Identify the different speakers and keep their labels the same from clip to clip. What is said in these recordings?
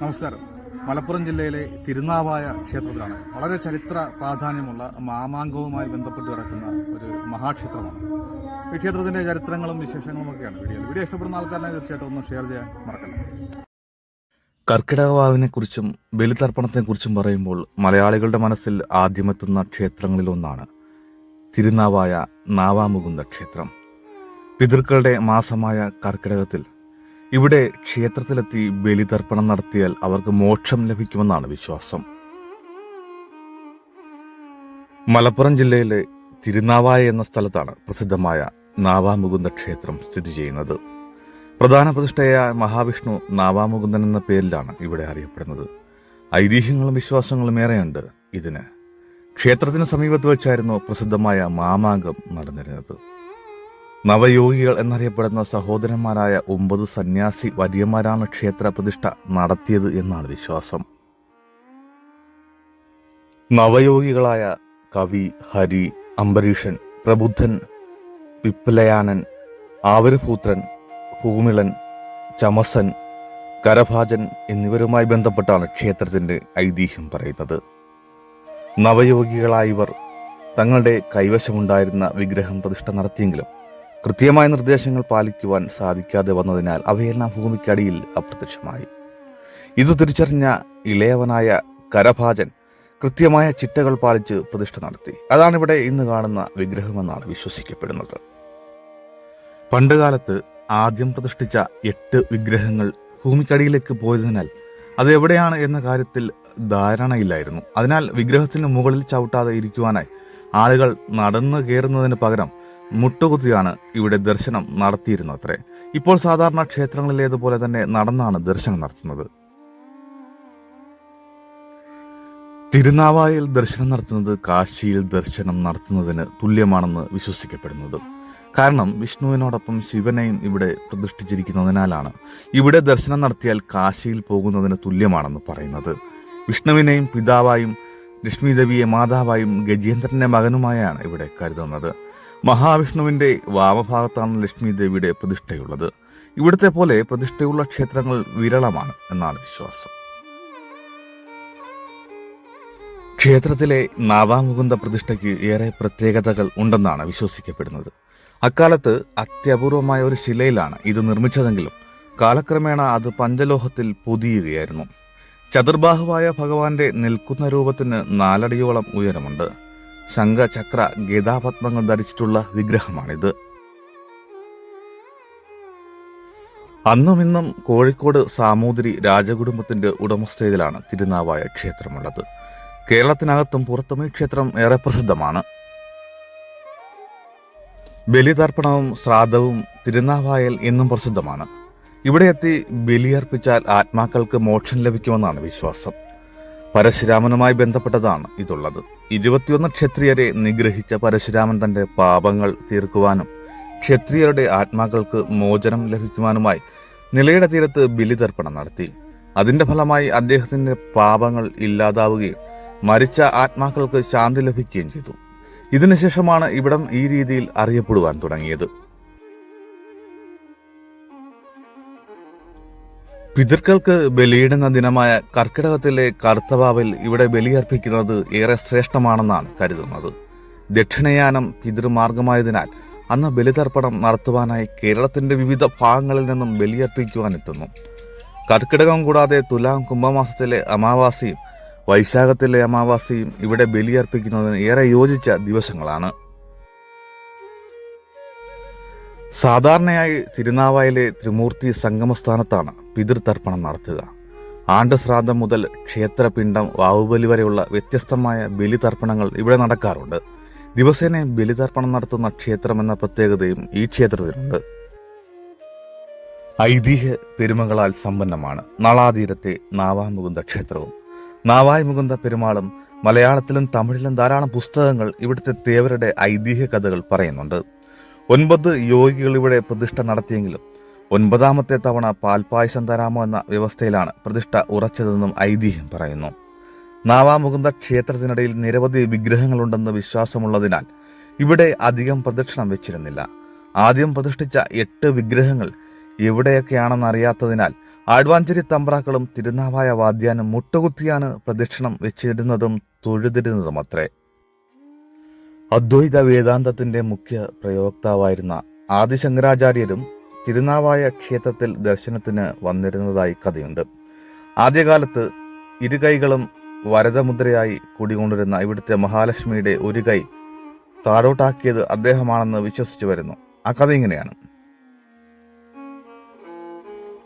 Speaker 1: നമസ്കാരം. മലപ്പുറം ജില്ലയിലെ തിരുനാവായ ക്ഷേത്രത്തിലാണ്. വളരെ ചരിത്ര പ്രാധാന്യമുള്ള മാമാങ്കവുമായി ബന്ധപ്പെട്ട് കിടക്കുന്ന ഒരു മഹാക്ഷേത്രമാണ്. ഈ ക്ഷേത്രത്തിന്റെ ചരിത്രങ്ങളും വിശേഷങ്ങളും ഒക്കെയാണ് വീഡിയോയിൽ. വീഡിയോ ഇഷ്ടപ്പെടുന്ന ആൾക്കാരെ തീർച്ചയായിട്ടും ഒന്ന് ഷെയർ ചെയ്യാൻ മറക്കണ്ട.
Speaker 2: കർക്കിടകവാവിനെക്കുറിച്ചും ബലിതർപ്പണത്തെക്കുറിച്ചും പറയുമ്പോൾ മലയാളികളുടെ മനസ്സിൽ ആദ്യമെത്തുന്ന ക്ഷേത്രങ്ങളിലൊന്നാണ് തിരുനാവായ നാവാമുകുന്ദ ക്ഷേത്രം. പിതൃക്കളുടെ മാസമായ കർക്കിടകത്തിൽ ഇവിടെ ക്ഷേത്രത്തിലെത്തി ബലിതർപ്പണം നടത്തിയാൽ അവർക്ക് മോക്ഷം ലഭിക്കുമെന്നാണ് വിശ്വാസം. മലപ്പുറം ജില്ലയിലെ തിരുനാവായ എന്ന സ്ഥലത്താണ് പ്രസിദ്ധമായ നാവാമുകുന്ദ ക്ഷേത്രം സ്ഥിതി ചെയ്യുന്നത്. പ്രധാന പ്രതിഷ്ഠയായ മഹാവിഷ്ണു നാവാമുകുന്ദൻ എന്ന പേരിലാണ് ഇവിടെ അറിയപ്പെടുന്നത്. ഐതിഹ്യങ്ങളും വിശ്വാസങ്ങളും ഏറെയുണ്ട് ഇതിന്. ക്ഷേത്രത്തിന് സമീപത്ത് വെച്ചായിരുന്നു പ്രസിദ്ധമായ മാമാങ്കം നടന്നിരുന്നത്. നവയോഗികൾ എന്നറിയപ്പെടുന്ന സഹോദരന്മാരായ ഒമ്പത് സന്യാസി വലിയമാരാണ് ക്ഷേത്ര പ്രതിഷ്ഠ നടത്തിയത് എന്നാണ് വിശ്വാസം. നവയോഗികളായ കവി ഹരി അംബരീഷൻ പ്രബുദ്ധൻ പിപ്പലയാനൻ ആവരപൂത്രൻ ഭൂമിളൻ ചമസൻ കരഭാജൻ എന്നിവരുമായി ബന്ധപ്പെട്ടാണ് ക്ഷേത്രത്തിന്റെ ഐതിഹ്യം പറയുന്നത്. നവയോഗികളായവർ തങ്ങളുടെ കൈവശമുണ്ടായിരുന്ന വിഗ്രഹം പ്രതിഷ്ഠ നടത്തിയെങ്കിലും കൃത്യമായ നിർദ്ദേശങ്ങൾ പാലിക്കുവാൻ സാധിക്കാതെ വന്നതിനാൽ അവയെല്ലാം ഭൂമിക്കടിയിൽ അപ്രത്യക്ഷമായി. ഇത് തിരിച്ചറിഞ്ഞ ഇളയവനായ കരഭാജൻ കൃത്യമായ ചിട്ടകൾ പാലിച്ച് പ്രതിഷ്ഠ നടത്തി. അതാണിവിടെ ഇന്ന് കാണുന്ന വിഗ്രഹമെന്നാണ് വിശ്വസിക്കപ്പെടുന്നത്. പണ്ടുകാലത്ത് ആദ്യം പ്രതിഷ്ഠിച്ച എട്ട് വിഗ്രഹങ്ങൾ ഭൂമിക്കടിയിലേക്ക് പോയതിനാൽ അത് എവിടെയാണ് എന്ന കാര്യത്തിൽ ധാരണയില്ലായിരുന്നു. അതിനാൽ വിഗ്രഹത്തിന് മുകളിൽ ചവിട്ടാതെ ഇരിക്കുവാനായി ആളുകൾ നടന്നു കയറുന്നതിന് പകരം മുട്ടുകുത്തിയാണ് ഇവിടെ ദർശനം നടത്തിയിരുന്നത്രേ ഇപ്പോൾ സാധാരണ ക്ഷേത്രങ്ങളിലേതുപോലെ തന്നെ നടന്നാണ് ദർശനം നടത്തുന്നത്. തിരുനാവായിൽ ദർശനം നടത്തുന്നത് കാശിയിൽ ദർശനം നടത്തുന്നതിന് തുല്യമാണെന്ന് വിശ്വസിക്കപ്പെടുന്നത്. കാരണം വിഷ്ണുവിനോടൊപ്പം ശിവനെയും ഇവിടെ പ്രതിഷ്ഠിച്ചിരിക്കുന്നതിനാലാണ്. ഇവിടെ ദർശനം നടത്തിയാൽ കാശിയിൽ പോകുന്നതിന് തുല്യമാണെന്ന് പറയുന്നത്. വിഷ്ണുവിനെയും പിതാവായും ലക്ഷ്മി ദേവിയെ മാതാവായും ഗജേന്ദ്രന്റെ മകനുമായാണ് ഇവിടെ കരുതുന്നത്. മഹാവിഷ്ണുവിന്റെ വാമഭാഗത്താണ് ലക്ഷ്മി ദേവിയുടെ പ്രതിഷ്ഠയുള്ളത്. ഇവിടുത്തെ പോലെ പ്രതിഷ്ഠയുള്ള ക്ഷേത്രങ്ങൾ വിരളമാണ് എന്നാണ് വിശ്വാസം. ക്ഷേത്രത്തിലെ നാവാമുകുന്ദ പ്രതിഷ്ഠയ്ക്ക് ഏറെ പ്രത്യേകതകൾ ഉണ്ടെന്നാണ് വിശ്വസിക്കപ്പെടുന്നത്. അക്കാലത്ത് അത്യപൂർവമായ ഒരു ശിലയിലാണ് ഇത് നിർമ്മിച്ചതെങ്കിലും കാലക്രമേണ അത് പഞ്ചലോഹത്തിൽ പൊതിയുകയായിരുന്നു. ചതുർബാഹുവായ ഭഗവാന്റെ നിൽക്കുന്ന രൂപത്തിന് നാലടിയോളം ഉയരമുണ്ട്. ശംഖ ചക്ര ഗീതാപത്മങ്ങൾ ധരിച്ചിട്ടുള്ള വിഗ്രഹമാണിത്. അന്നും ഇന്നും കോഴിക്കോട് സാമൂതിരി രാജകുടുംബത്തിന്റെ ഉടമസ്ഥതയിലാണ് തിരുനാവായ ക്ഷേത്രമുള്ളത്. കേരളത്തിനകത്തും പുറത്തും ഈ ക്ഷേത്രം ഏറെ പ്രസിദ്ധമാണ്. ബലിതർപ്പണവും ശ്രാദ്ധവും തിരുനാവായൽ എന്നും പ്രസിദ്ധമാണ്. ഇവിടെ എത്തി ബലിയർപ്പിച്ചാൽ ആത്മാക്കൾക്ക് മോക്ഷം ലഭിക്കുമെന്നാണ് വിശ്വാസം. പരശുരാമനുമായി ബന്ധപ്പെട്ടതാണ് ഇതുള്ളത്. ഇരുപത്തിയൊന്ന് ക്ഷത്രിയരെ നിഗ്രഹിച്ച പരശുരാമൻ തന്റെ പാപങ്ങൾ തീർക്കുവാനും ക്ഷത്രിയരുടെ ആത്മാക്കൾക്ക് മോചനം ലഭിക്കുവാനുമായി നിലയുടെ തീരത്ത് ബലിതർപ്പണം നടത്തി. അതിന്റെ ഫലമായി അദ്ദേഹത്തിന്റെ പാപങ്ങൾ ഇല്ലാതാവുകയും മരിച്ച ആത്മാക്കൾക്ക് ശാന്തി ലഭിക്കുകയും ചെയ്തു. ഇതിനുശേഷമാണ് ഇവിടം ഈ രീതിയിൽ അറിയപ്പെടുവാൻ തുടങ്ങിയത്. പിതൃക്കൾക്ക് ബലിയിടുന്ന ദിനമായ കർക്കിടകത്തിലെ കർത്തവാവിൽ ഇവിടെ ബലിയർപ്പിക്കുന്നത് ഏറെ ശ്രേഷ്ഠമാണെന്നാണ് കരുതുന്നത്. ദക്ഷിണയാനം പിതൃമാർഗമായതിനാൽ അന്ന് ബലിതർപ്പണം നടത്തുവാനായി കേരളത്തിന്റെ വിവിധ ഭാഗങ്ങളിൽ നിന്നും ബലിയർപ്പിക്കുവാനെത്തുന്നു കർക്കിടകം കൂടാതെ തുലാം കുംഭമാസത്തിലെ അമാവാസിയും വൈശാഖത്തിലെ അമാവാസിയും ഇവിടെ ബലിയർപ്പിക്കുന്നതിന് ഏറെ യോജിച്ച ദിവസങ്ങളാണ്. സാധാരണയായി തിരുനാവായിലെ ത്രിമൂർത്തി സംഗമസ്ഥാനത്താണ് പിതൃതർപ്പണം നടത്തുക. ആണ്ടശ്രാദ്ധം മുതൽ ക്ഷേത്രപിണ്ഡം വാവുബലി വരെയുള്ള വ്യത്യസ്തമായ ബലിതർപ്പണങ്ങൾ ഇവിടെ നടക്കാറുണ്ട്. ദിവസേന ബലിതർപ്പണം നടത്തുന്ന ക്ഷേത്രം എന്ന പ്രത്യേകതയും ഈ ക്ഷേത്രത്തിനുണ്ട് ഐതിഹ്യ പെരുമകളാൽ സമ്പന്നമാണ്. നളാതീരത്തെ നാവാമുകുന്ദ ക്ഷേത്രവും. നാവായ് മുകുന്ദ പെരുമാളും മലയാളത്തിലും തമിഴിലും ധാരാളം പുസ്തകങ്ങൾ ഇവിടുത്തെ തേവരുടെ ഐതിഹ്യ കഥകൾ പറയുന്നുണ്ട്. ഒൻപത് യോഗികൾ ഇവിടെ പ്രതിഷ്ഠ നടത്തിയെങ്കിലും ഒൻപതാമത്തെ തവണ പാൽപായസം തരാമോ എന്ന വ്യവസ്ഥയിലാണ് പ്രതിഷ്ഠ ഉറച്ചതെന്നും ഐതിഹ്യം പറയുന്നു. നാവാമുകുന്ദ ക്ഷേത്രത്തിനിടയിൽ നിരവധി വിഗ്രഹങ്ങളുണ്ടെന്ന് വിശ്വാസമുള്ളതിനാൽ ഇവിടെ അധികം പ്രദക്ഷിണം വെച്ചിരുന്നില്ല. ആദ്യം പ്രതിഷ്ഠിച്ച എട്ട് വിഗ്രഹങ്ങൾ എവിടെയൊക്കെയാണെന്ന് അറിയാത്തതിനാൽ ആഴ്വാഞ്ചേരി തമ്പ്രാക്കളും തിരുനാവായ വാദ്യാനും മുട്ടുകുത്തിയാണ് പ്രദക്ഷിണം വെച്ചിരുന്നതും തൊഴുതിരുന്നതും അത്രേ അദ്വൈത വേദാന്തത്തിന്റെ മുഖ്യ പ്രയോക്താവായിരുന്ന ആദിശങ്കരാചാര്യരും തിരുനാവായ ക്ഷേത്രത്തിൽ ദർശനത്തിന് വന്നിരുന്നതായി കഥയുണ്ട്. ആദ്യകാലത്ത് ഇരുകൈകളും വരദമുദ്രയായി കുടികൊണ്ടിരുന്ന ഇവിടുത്തെ മഹാലക്ഷ്മിയുടെ ഒരു കൈ താഴോട്ടാക്കിയത് അദ്ദേഹമാണെന്ന് വിശ്വസിച്ചു വരുന്നു. ആ കഥ ഇങ്ങനെയാണ്.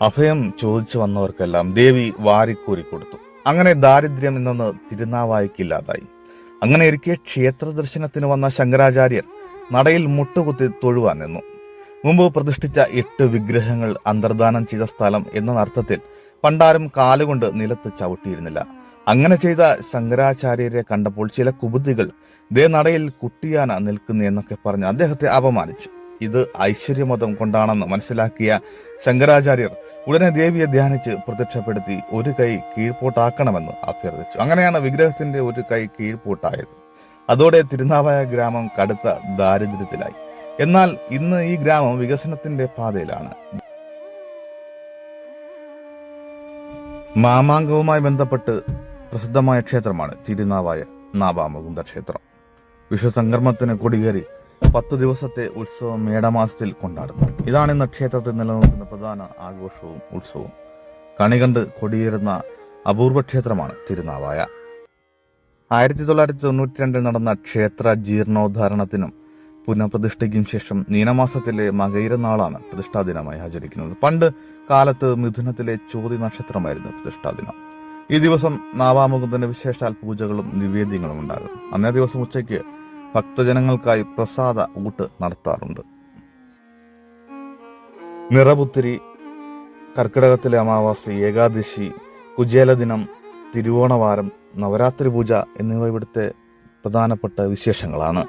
Speaker 2: അഭയം ചോദിച്ചു വന്നവർക്കെല്ലാം ദേവി വാരിക്കൂരി കൊടുത്തു. അങ്ങനെ ദാരിദ്ര്യം എന്നൊന്ന് തിരുനാവായിക്കില്ലാതായി. അങ്ങനെ ഇരിക്കെ ക്ഷേത്ര ദർശനത്തിന് വന്ന ശങ്കരാചാര്യർ നടയിൽ മുട്ടുകുത്തി തൊഴുവാൻ നിന്നു. മുമ്പ് പ്രതിഷ്ഠിച്ച എട്ട് വിഗ്രഹങ്ങൾ അന്തർദാനം ചെയ്ത സ്ഥലം എന്ന അർത്ഥത്തിൽ പണ്ടാരും കാലുകൊണ്ട് നിലത്ത് ചവിട്ടിയിരുന്നില്ല. അങ്ങനെ ചെയ്ത ശങ്കരാചാര്യരെ കണ്ടപ്പോൾ ചില കുബുദ്ധികൾ ദേ നടയിൽ കുട്ടിയാന നിൽക്കുന്നു എന്നൊക്കെ പറഞ്ഞ് അദ്ദേഹത്തെ അപമാനിച്ചു. ഇത് ഐശ്വര്യമതം കൊണ്ടാണെന്ന് മനസ്സിലാക്കിയ ശങ്കരാചാര്യർ ഉടനെ ദേവിയെ ധ്യാനിച്ച് പ്രത്യക്ഷപ്പെടുത്തി ഒരു കൈ കീഴ്പോട്ടാക്കണമെന്ന് അഭ്യർത്ഥിച്ചു. അങ്ങനെയാണ് വിഗ്രഹത്തിന്റെ ഒരു കൈ കീഴ്പോട്ടായത്. അതോടെ തിരുനാവായ ഗ്രാമം കടുത്ത ദാരിദ്ര്യത്തിലായി. എന്നാൽ ഇന്ന് ഈ ഗ്രാമം വികസനത്തിന്റെ പാതയിലാണ്. മാമാങ്കവുമായി ബന്ധപ്പെട്ട് പ്രസിദ്ധമായ ക്ഷേത്രമാണ് തിരുനാവായ നാവാമുകുന്ദ ക്ഷേത്രം. വിശ്വസംക്രമത്തിന് കൊടികേറി പത്ത് ദിവസത്തെ ഉത്സവം മേടമാസത്തിൽ കൊണ്ടാടുന്നു. ഇതാണ് ഇന്ന് ക്ഷേത്രത്തിൽ നിലനിൽക്കുന്ന പ്രധാന ആഘോഷവും ഉത്സവവും. കണി കണ്ട് കൊടിയേറുന്ന അപൂർവ ക്ഷേത്രമാണ് തിരുനാവായ. ആയിരത്തി തൊള്ളായിരത്തി തൊണ്ണൂറ്റി രണ്ടിൽ നടന്ന ക്ഷേത്ര ജീർണോദ്ധാരണത്തിനും പുനഃപ്രതിഷ്ഠയ്ക്കും ശേഷം മീനമാസത്തിലെ മകയിര നാളാണ് പ്രതിഷ്ഠാ ദിനമായി ആചരിക്കുന്നത്. പണ്ട് കാലത്ത് മിഥുനത്തിലെ ചോതി നക്ഷത്രമായിരുന്നു പ്രതിഷ്ഠാ ദിനം. ഈ ദിവസം നാവാമുഖത്തിന്റെ വിശേഷാൽ പൂജകളും നിവേദ്യങ്ങളും ഉണ്ടാകും. അന്നേ ദിവസം ഉച്ചയ്ക്ക് ഭക്തജനങ്ങൾക്കായി പ്രസാദ ഊട്ട് നടത്താറുണ്ട്. നിറപുത്തിരി കർക്കിടകത്തിലെ അമാവാസി ഏകാദശി കുചേല ദിനം തിരുവോണവാരം നവരാത്രി പൂജ എന്നിവ ഇവിടുത്തെ പ്രധാനപ്പെട്ട വിശേഷങ്ങളാണ്.